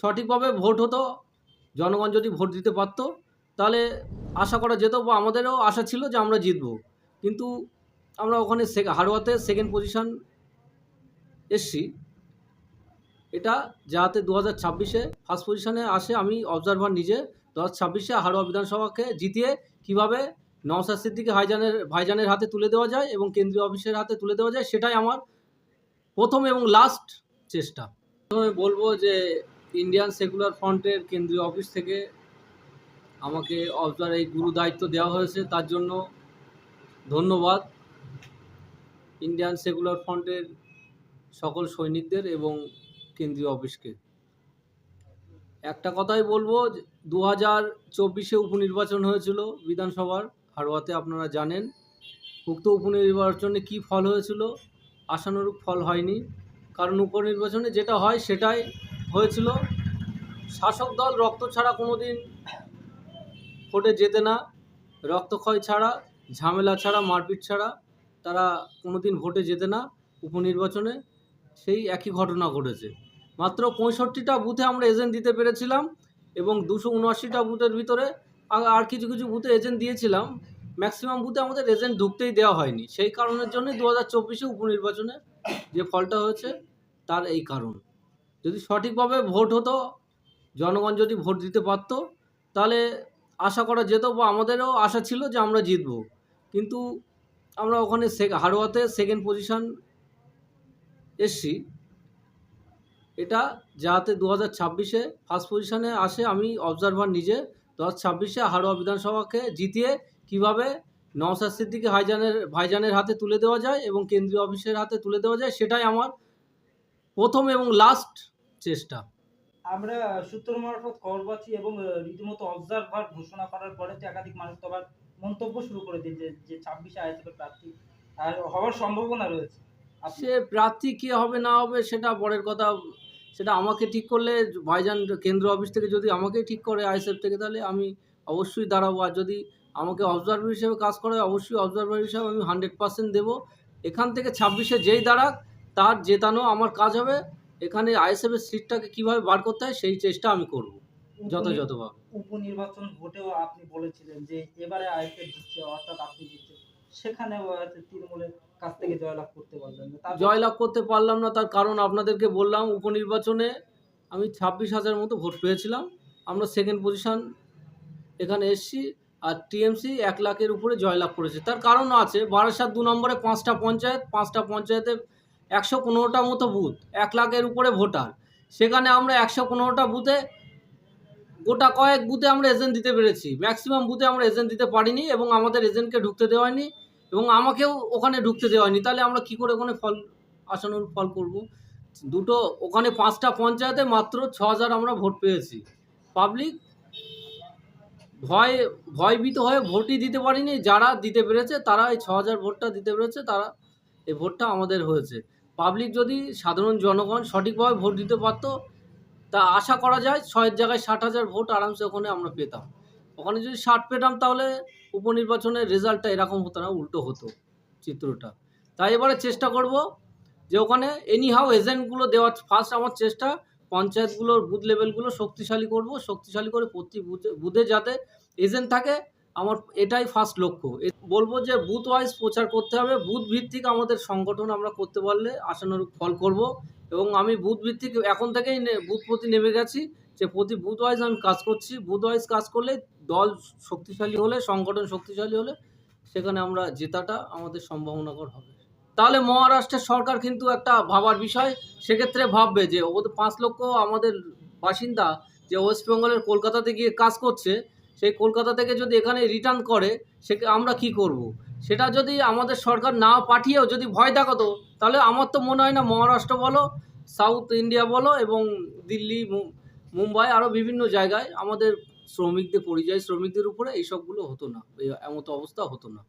সঠিকভাবে ভোট হতো, জনগণ যদি ভোট দিতে পারতো, তাহলে আশা করা যেত বা আমাদেরও আশা ছিল যে আমরা জিতবো। কিন্তু আমরা ওখানে হাড়োয়াতে সেকেন্ড পজিশন এসছি। এটা যাতে দু হাজার ছাব্বিশে ফার্স্ট পজিশনে আসে, আমি অবজারভার নিজে দু হাজার ছাব্বিশে হারোয়া বিধানসভাকে জিতিয়ে কীভাবে নওসাদ সিদ্দিকি ভাইজানের ভাইজানের হাতে তুলে দেওয়া যায় এবং কেন্দ্রীয় অফিসের হাতে তুলে দেওয়া যায়, সেটাই আমার প্রথম এবং লাস্ট চেষ্টা। প্রথমে বলব যে ইন্ডিয়ান সেকুলার ফ্রন্টের কেন্দ্রীয় অফিস থেকে আমাকে অবজার এই গুরু দায়িত্ব দেওয়া হয়েছে। তার জন্য ধন্যবাদ। ইন্ডিয়ান সেকুলার ফ্রন্টের সকল সৈনিকদের এবং কেন্দ্রীয় অফিসকে একটা কথাই বলব দু হাজার চব্বিশে উপনির্বাচন হয়েছিল বিধানসভার। হাড়োয়াতে আপনারা জানেন, উক্ত উপনির্বাচনে কী ফল হয়েছিল? আশানুরূপ ফল হয়নি। কারণ উপনির্বাচনে যেটা হয় সেটাই হয়েছিল। শাসক দল রক্ত ছাড়া কোনো দিন ভোটে যেতে না। রক্তক্ষয় ছাড়া, ঝামেলা ছাড়া, মারপিট ছাড়া তারা কোনো দিন ভোটে যেতে না উপনির্বাচনে। সেই একই ঘটনা ঘটেছে। মাত্র পঁয়ষট্টিটা বুথে আমরা এজেন্ট দিতে পেরেছিলাম এবং দুশো উনআশিটা বুথের ভিতরে আর কিছু কিছু বুথে এজেন্ট দিয়েছিলাম। ম্যাক্সিমাম বুথে আমাদের এজেন্ট ঢুকতেই দেওয়া হয়নি। সেই কারণের জন্য দু হাজার চব্বিশে উপনির্বাচনে যে ফলটা হয়েছে তার এই কারণ। যদি সঠিকভাবে ভোট হতো জনগণ যদি ভোট দিতে পারতো, তাহলে আশা করা যেত বা আমাদেরও আশা ছিল যে আমরা জিতবো। কিন্তু আমরা ওখানে হাড়োয়াতে সেকেন্ড পজিশন এসছি। এটা যাতে দু হাজার ছাব্বিশে ফার্স্ট পজিশনে আসে, আমি অবজারভার নিজে দু হাজার ছাব্বিশে হারোয়া বিধানসভাকে জিতিয়ে কীভাবে নওসাদ সিদ্দিকি ভাইজানের ভাইজানের হাতে তুলে দেওয়া যায় এবং কেন্দ্রীয় অফিসের হাতে তুলে দেওয়া যায়, সেটাই আমার প্রথম এবং লাস্ট চেষ্টা। আমরা সূত্র মারফত খবর পাচ্ছি এবং রীতিমতো অবজারভার ঘোষণা করার পরে তো একাধিক মানুষ তো আবার মন্তব্য শুরু করে দিয়েছে যে ছাব্বিশে আইএসএফের প্রার্থী আর হওয়ার সম্ভাবনা রয়েছে। সে প্রার্থী কে হবে না হবে সেটা পরের কথা। সেটা আমাকে ঠিক করলে ভাইজান কেন্দ্র অফিস থেকে যদি আমাকে ঠিক করে আইএসএফ থেকে, তাহলে আমি অবশ্যই দাঁড়াবো। আর যদি আমাকে অবজারভার হিসেবে কাজ করে, অবশ্যই অবজারভার হিসেবে আমি হান্ড্রেড পার্সেন্ট দেবো। এখান থেকে ছাব্বিশে যেই দাঁড়াক, তার জেতানো আমার কাজ হবে। এখানে আইএসএফের সিটটাকে কীভাবে বার করতে হয় সেই চেষ্টা আমি করব যথাযথভাবে। উপনির্বাচন ভোটেও আপনি বলেছিলেন যে এবারে আইএসএফ জিতছে অর্থাৎ আপনি জিতছে। হয়তো তৃণমূলের কাছ থেকে জয়লাভ করতে পারলেন না। জয়লাভ করতে পারলাম না তার কারণ আপনাদেরকে বললাম উপনির্বাচনে আমি ছাব্বিশ হাজার মতো ভোট পেয়েছিলাম। আমরা সেকেন্ড পজিশন এখানে এসছি আর টিএমসি এক লাখের উপরে জয়লাভ করেছে। তার কারণ আছে বারাসাত দু নম্বরে পাঁচটা পঞ্চায়েত পাঁচটা পঞ্চায়েতে একশো পনেরোটা মতো বুথ, এক লাখের উপরে ভোটার। সেখানে আমরা একশো পনেরোটা বুথে, গোটা কয়েক বুথে আমরা এজেন্ট দিতে পেরেছি। ম্যাক্সিমাম বুথে আমরা এজেন্ট দিতে পারিনি এবং আমাদের এজেন্টকে ঢুকতে দেওয়া হয়নি এবং আমাকেও ওখানে ঢুকতে দেওয়া হয়নি। তাহলে আমরা কি করে ওখানে ফল আসানোর ফল করব? দুটো, ওখানে পাঁচটা পঞ্চায়েতে মাত্র ছ হাজার আমরা ভোট পেয়েছি। পাবলিক ভয়, ভয়ভীত হয়ে ভোটই দিতে পারিনি। যারা দিতে পেরেছে তারা এই ছ হাজার ভোটটা দিতে পেরেছে, তারা এই ভোটটা আমাদের হয়েছে। পাবলিক যদি সাধারণ জনগণ সঠিকভাবে ভোট দিতে পারতো, তা আশা করা যায় ছয়ের জায়গায় ষাট হাজার ভোট আরামসে ওখানে আমরা পেতাম। ওখানে যদি ষাট পেতাম তাহলে উপনির্বাচনের রেজাল্টটা এরকম হতো না, উল্টো হতো চিত্রটা। তাই এবারে চেষ্টা করব যে ওখানে এনি হাউ এজেন্টগুলো দেওয়ার ফার্স্ট আমার চেষ্টা পঞ্চায়েতগুলোর বুথ লেভেলগুলো শক্তিশালী করব, শক্তিশালী করে প্রতি বুথে বুথে যাতে এজেন্ট থাকে আমার এটাই ফার্স্ট লক্ষ্য। বলব যে বুথ ওয়াইজ প্রচার করতে হবে। বুথ ভিত্তিক আমাদের সংগঠন আমরা করতে পারলে আশানুরূপ ফল করব এবং আমি বুথ ভিত্তিক এখন থেকেই বুথ প্রতি নেমে গেছি যে প্রতি বুথ ওয়াইজ আমি কাজ করছি। বুথ ওয়াইজ কাজ করলে দল শক্তিশালী হলে, সংগঠন শক্তিশালী হলে সেখানে আমরা জেতাটা আমাদের সম্ভাবনাকর হবে। তাহলে মহারাষ্ট্রের সরকার কিন্তু একটা ভাবার বিষয়। সেক্ষেত্রে ভাববে যে ওদের পাঁচ লক্ষ আমাদের বাসিন্দা যে ওয়েস্ট বেঙ্গলের কলকাতাতে গিয়ে কাজ করছে। সেই কলকাতা থেকে যদি এখানে রিটার্ন করে, সে আমরা কি করব। সেটা যদি আমাদের সরকার না পাঠিয়েও যদি ভয় দেখাতো, তাহলে আমার তো মনে হয় না মহারাষ্ট্র বলো সাউথ ইন্ডিয়া বলো এবং দিল্লি মুম্বাই আরও বিভিন্ন জায়গায় আমাদের শ্রমিকদের পরিযায়ী শ্রমিকদের উপরে এইসবগুলো হতো না এমতো অবস্থা হতো না